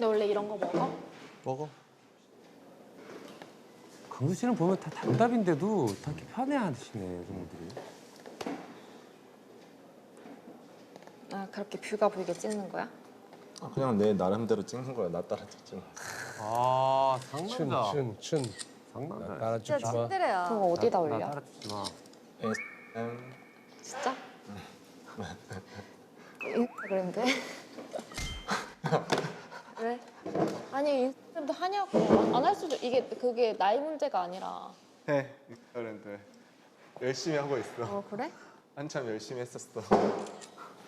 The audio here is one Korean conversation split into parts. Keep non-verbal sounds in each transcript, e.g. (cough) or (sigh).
너 원래 이런 거 먹어? 먹어. 강수 씨는 보면 다 단답인데도 다 이렇게 편해하시네 여성분들이. 아 그렇게 뷰가 보이게 찍는 거야? 아, 그냥 내 나름대로 찍는 거야. 나 따라 찍지 마. 아 춘, 상난다. 춘, 춘. 상난다. 따라 진짜 찍지 마. 찐드레야. 그거 어디다 나 올려? 따라주지 마. S M 진짜? 인스타그램인데? 왜? 아니 인스타그램도 하냐고 안 할 수도 이게 그게 나이 문제가 아니라 해 인스타그램도 해. 열심히 하고 있어. 어 그래? 한참 열심히 했었어.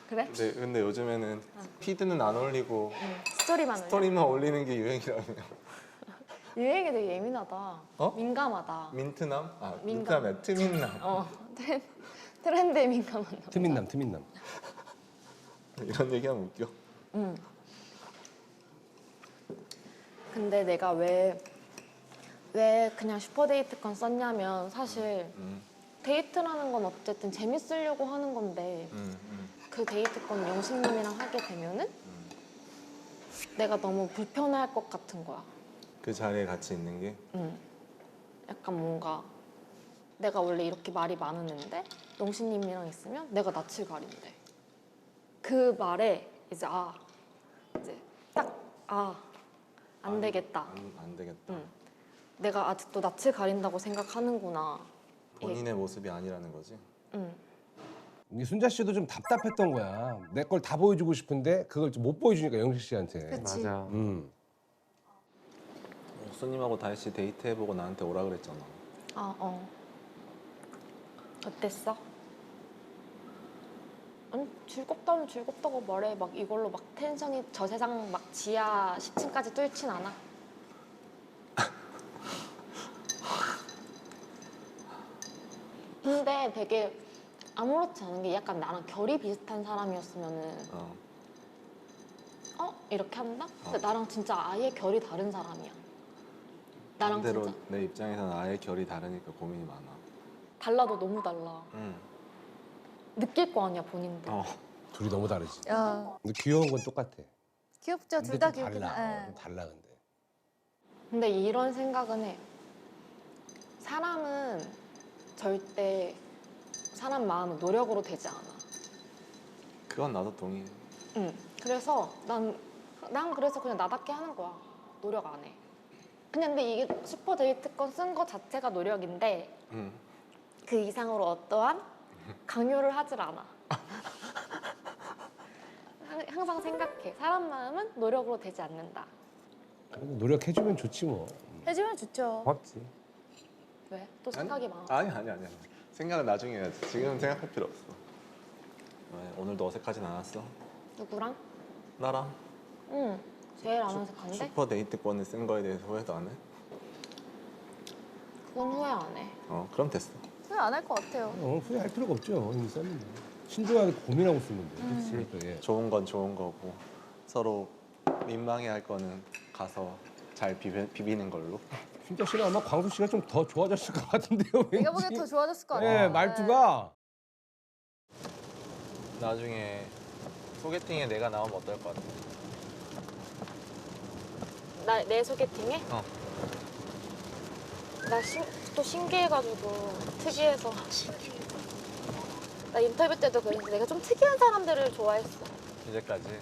그래? 근데 근데 요즘에는 피드는 안 올리고 응. 스토리만 올려 스토리만 올리는 게 유행이라며. (laughs) 유행에 되게 예민하다 어? 민감하다 민트남? 아 민감. 민트남이야. 트민남. 어 트렌, 트렌드에 민감한 나 트민남, 트민남. 이런 얘기하면 웃겨. 응. 근데 내가 왜, 왜 그냥 슈퍼데이트 건 썼냐면 사실 음, 데이트라는 건 어쨌든 재밌으려고 하는 건데 음, 음, 그 데이트 건 영식님이랑 하게 되면은 음. 내가 너무 불편할 것 같은 거야. 그 자리에 같이 있는 게 응. 약간 뭔가 내가 원래 이렇게 말이 애인데 영식님이랑 있으면 내가 낯을 가린대. 그 말에 이제 아 이제 딱 아 안 되겠다. 안, 안 되겠다. 응. 내가 아직도 낯을 가린다고 생각하는구나. 본인의 모습이 아니라는 거지. 응. 이 순자 씨도 좀 답답했던 거야. 내 걸 다 보여주고 싶은데 그걸 좀 못 보여주니까 영식 씨한테. 그치. 맞아. 음. 옥수님하고 다시 데이트 해보고 나한테 오라 그랬잖아. 아 어. 어땠어? 아니 즐겁다면 즐겁다고 말해. 막 이걸로 막 텐션이 저 세상 막 지하 10층까지 뚫진 않아. 근데 되게 아무렇지 않은 게 약간 나랑 결이 비슷한 사람이었으면은 어. 어 이렇게 한다? 근데 어. 나랑 진짜 아예 결이 다른 사람이야. 나랑 반대로 진짜 내 입장에서는 아예 결이 다르니까 고민이 많아. 달라도 너무 달라. 응. 느낄 거 아니야 본인도. 어. 둘이 너무 다르지. 야, 근데 귀여운 건 똑같아. 귀엽죠. 근데 둘다좀 귀엽긴 달라. 어, 하. 좀 달라 근데. 근데 이런 생각은 해. 사람은 절대 사람 마음은 노력으로 되지 않아. 그건 나도 동의해. 응. 그래서 난, 난 그래서 그냥 나답게 하는 거야. 노력 안 해. 그냥 근데 이게 슈퍼 데이트권 쓴 거 자체가 노력인데 응. 그 이상으로 어떠한 강요를 하질 않아. 항- 항상 생각해. 사람 마음은 노력으로 되지 않는다. 노력해주면 좋지 뭐. 해주면 좋죠. 고맙지. 왜? 또 생각이 많아. 아니 아니 아니 아니. 생각은 나중에 해야지. 지금 생각할 필요 없어. 왜 오늘도 어색하진 않았어? 누구랑? 나랑 응. 제일 안 어색한데? 슈퍼 데이트권을 쓴 거에 대해서 후회도 안 해? 그건 후회 안 해. 어 그럼 됐어. 후회 안 할 것 같아요. 어, 후회할 필요가 없죠. 이미 썼는데. 신중하게 고민하고 쓰는데. 음. 그렇죠. 예. 좋은 건 좋은 거고 서로 민망해할 거는 가서 잘 비비, 비비는 걸로. (laughs) 순자 씨는 아마 광수 씨가 좀 더 좋아졌을 것 같은데요. 왠지. 내가 보기엔 더 좋아졌을 것 네, 같아요. 말투가 나중에 소개팅에 내가 나오면 어떨 것 같아? 나 내 소개팅에? 어. 나 또 신기해가지고 특이해서. 나 인터뷰 때도 그랬는데 내가 좀 특이한 사람들을 좋아했어. 이제까지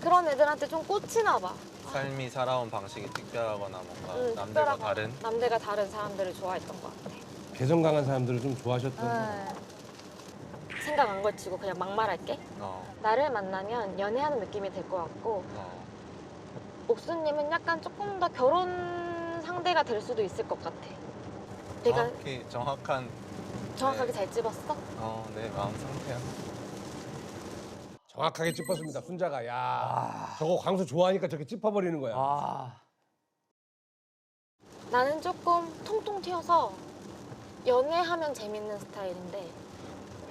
그런 애들한테 좀 꽂히나 봐. 삶이 살아온 방식이 특별하거나 뭔가 응, 남들과 특별하고 다른 남들과 다른 사람들을 좋아했던 것 같아. 개성 강한 사람들을 좀 좋아하셨던. 네. 생각 안 걸치고 그냥 막 말할게. 어, 나를 만나면 연애하는 느낌이 될 것 같고 어. 옥수님은 약간 조금 더 결혼 상대가 될 수도 있을 것 같아. 내가 정확히 정확한 정확하게 네. 잘 찝었어? 어, 내 마음 상태야. 정확하게 짚었습니다. 순자가 야 저거 광수 좋아하니까 저렇게 짚어버리는 거야. 아 나는 조금 통통 튀어서 연애하면 재밌는 스타일인데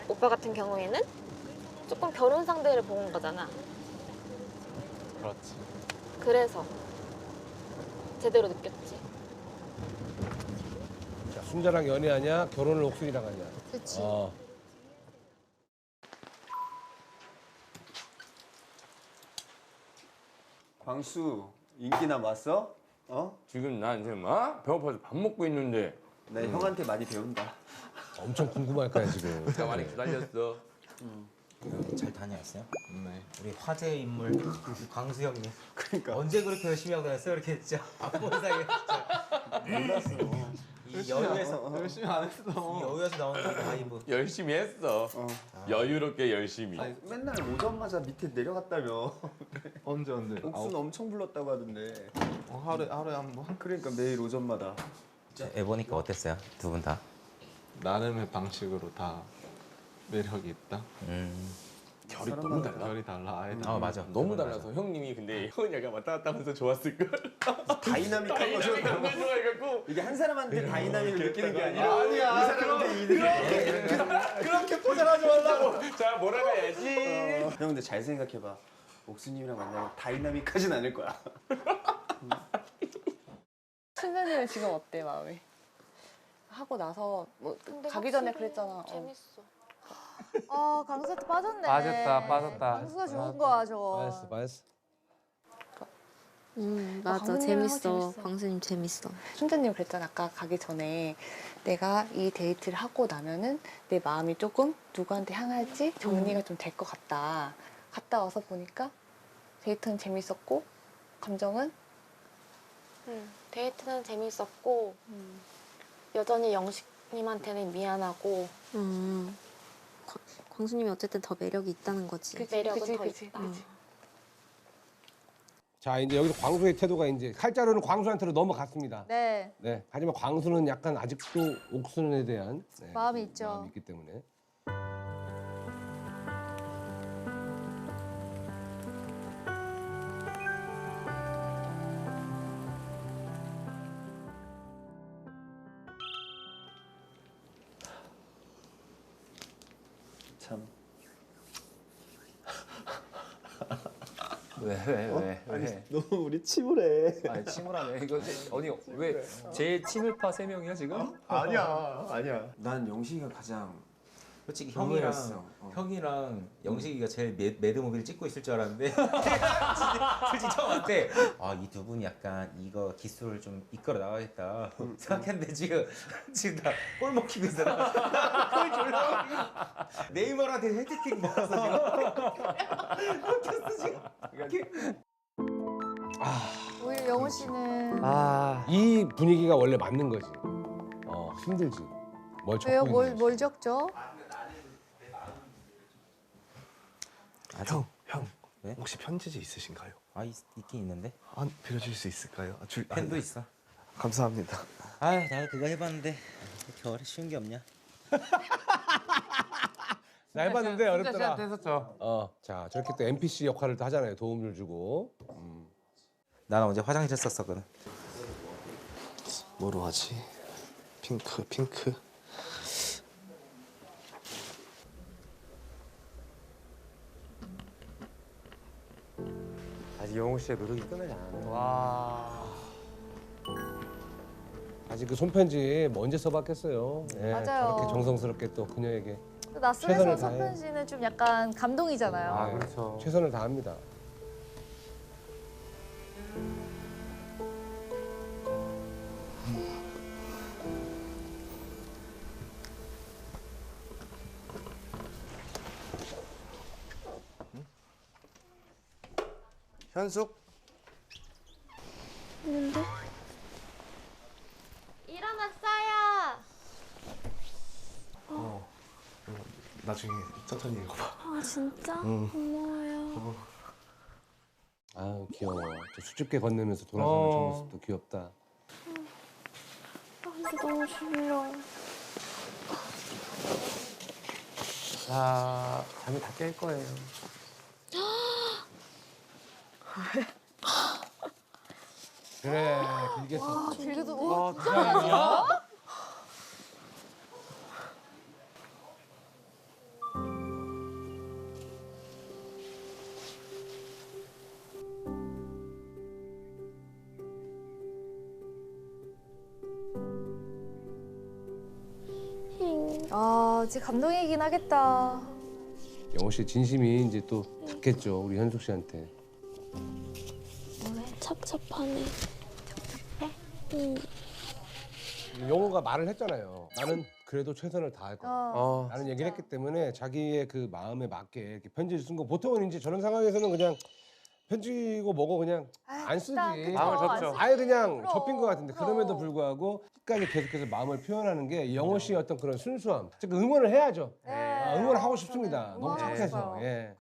오빠 같은 경우에는 조금 결혼 상대를 보는 거잖아. 그렇지. 그래서 제대로 느꼈지. 자, 순자랑 연애하냐, 결혼을 옥순이랑 하냐. 그치. 어. 광수 인기나 왔어? 어? 지금 난 지금 어? 배고파서 밥 먹고 있는데 나 형한테 많이 배운다. 엄청 궁금할 거야 지금. (laughs) 내가 많이 기다렸어. 잘 다녀왔어요? 네. 우리 화제 인물 광수 형님 그러니까 언제 그렇게 열심히 하고 다녔어요? 이렇게 진짜 (laughs) 바쁜 세상에 몰랐어. 이 여유에서 열심히 안 했어. 이 여유에서 나오는 그 바이브 열심히 했어. 어. 여유롭게 열심히. 아니, 맨날 오자마자 밑에 내려갔다며. (laughs) 언제 언제? 옥수는 엄청 불렀다고 하던데. 어, 하루에 하루에 한 번. 그러니까 매일 오전마다. 애 보니까 어땠어요? 두 분 다? 나름의 방식으로 다 매력이 있다. 음. 결이 너무 달라. 결이 달라. 아예 아 맞아 너무 달라서 형님이 근데 형은 약간 왔다 갔다 하면서 좋았을 걸. (laughs) 다이나믹한 거죠. 다이나믹한 좋아해갖고 이게 한 사람한테 다이나믹을 느끼는 게 아니라 아니야, 이 사람한테 이 느낌. 그렇게 포장하지 말라고. 자 몰아가야지. 형 근데 잘 생각해봐. 옥수님이랑 만나면 다이나믹하진 않을 거야. (laughs) 순자님은 지금 어때 마음이? 하고 나서 뭐 가기 전에 그랬잖아. 어. 재밌어. 아 강수한테 빠졌네. 빠졌다, 빠졌다. 강수가 좋은 거야 저거. 빠졌어 빠졌어. 음 아, 맞아 광수님이랑 재밌어 재밌어. 광수님 재밌어 순자님 그랬잖아 아까 가기 전에 내가 이 데이트를 하고 나면은 내 마음이 조금 누구한테 향할지 정리가 좀 될 것 같다. 갔다 와서 보니까 데이트는 재밌었고 감정은 응. 데이트는 재밌었고 여전히 영식님한테는 미안하고 음 광- 광수님이 어쨌든 더 매력이 있다는 거지 그 매력은 그치, 더 그치, 있다. 그치. 자 이제 여기서 광수의 태도가 이제 칼자루는 광수한테로 넘어갔습니다. 네. 네. 하지만 광수는 약간 아직도 옥순에 대한 네, 마음이 그 있죠. 마음이 있기 때문에. 참. 왜왜왜 아니 왜? 너무 우리 침울해. 아니 침울하네. 이거 제- 어디 왜제 친일파 세 명이야 지금? 아니야 아니야. 난 영식이가 가장 솔직히. 형이랑 형이랑 영식이가 제일 매, 매드무비를 찍고 있을 줄 알았는데 (laughs) 진짜 솔직히 처음 왔을 때아이 두 분이 약간 이거 기술을 좀 이끌어 나가겠다 생각했는데 지금 지금 다꼴 먹히고 있어 (laughs) 꼴 졸라 네이머한테 헤드킥 먹었어 지금 (laughs) 먹혔어 지금 우리 영호 씨는 아 이 분위기가 원래 맞는 거지. 어 힘들지. 뭘 적고 왜요? 있는 뭘, 거지. 뭘 적죠? 형, 형. 네? 혹시 편지지 있으신가요? 아 있, 있긴 있는데 아, 빌려줄 수 있을까요? 아, 줄, 아, 펜도 있어 감사합니다. 아 나도 그거 해봤는데 겨울에 쉬운 게 없냐 (laughs) 나 해봤는데 어렵더라. 했었죠. 어, 자 저렇게 또 NPC 역할을 또 하잖아요. 도움을 주고. 음. 나는 어제 화장실 썼었거든 뭐로 하지? 핑크, 핑크. 아직 영호 씨의 노력이 끝나지 않았네. 와. 아직 그 손편지 뭐 언제 써봤겠어요. 예, 맞아요. 저렇게 정성스럽게 또 그녀에게 또 다해. 선편 씨는 좀 약간 감동이잖아요. 아 그렇죠. 최선을 다합니다. 현숙 일어났어요. 나중에 천천히 읽어봐. 아 진짜 고마워요 아 귀여워. 저 수줍게 건네면서 돌아서는 어. 저 모습도 귀엽다. 아 근데 너무 졸려 자 잠이 다 깰 거예요. (gasps) 그래 길게 써. 아, 길게도 오, 아 진짜 아, 진짜 감동이긴 하겠다. 영호 씨 진심이 이제 또 닿겠죠 우리 현숙 씨한테. 응. 영호가 말을 했잖아요. 나는 그래도 최선을 다할 거다. 어. 라는 얘기를 했기 때문에 자기의 그 마음에 맞게 이렇게 편지를 쓴 거 보통은 이제 저런 상황에서는 그냥 편지고 뭐고 그냥 안 쓰지. 그쵸, 마음을 안 접죠. 쓰죠. 아예 그냥 그럼, 접힌 것 같은데 그럼. 그럼에도 불구하고 끝까지 계속해서 마음을 표현하는 게 영호 씨의 어떤 그런 순수함. 즉 응원을 해야죠. 네. 아, 응원을 하고 싶습니다. 너무 응원하고 착해서. 싶어요. 예.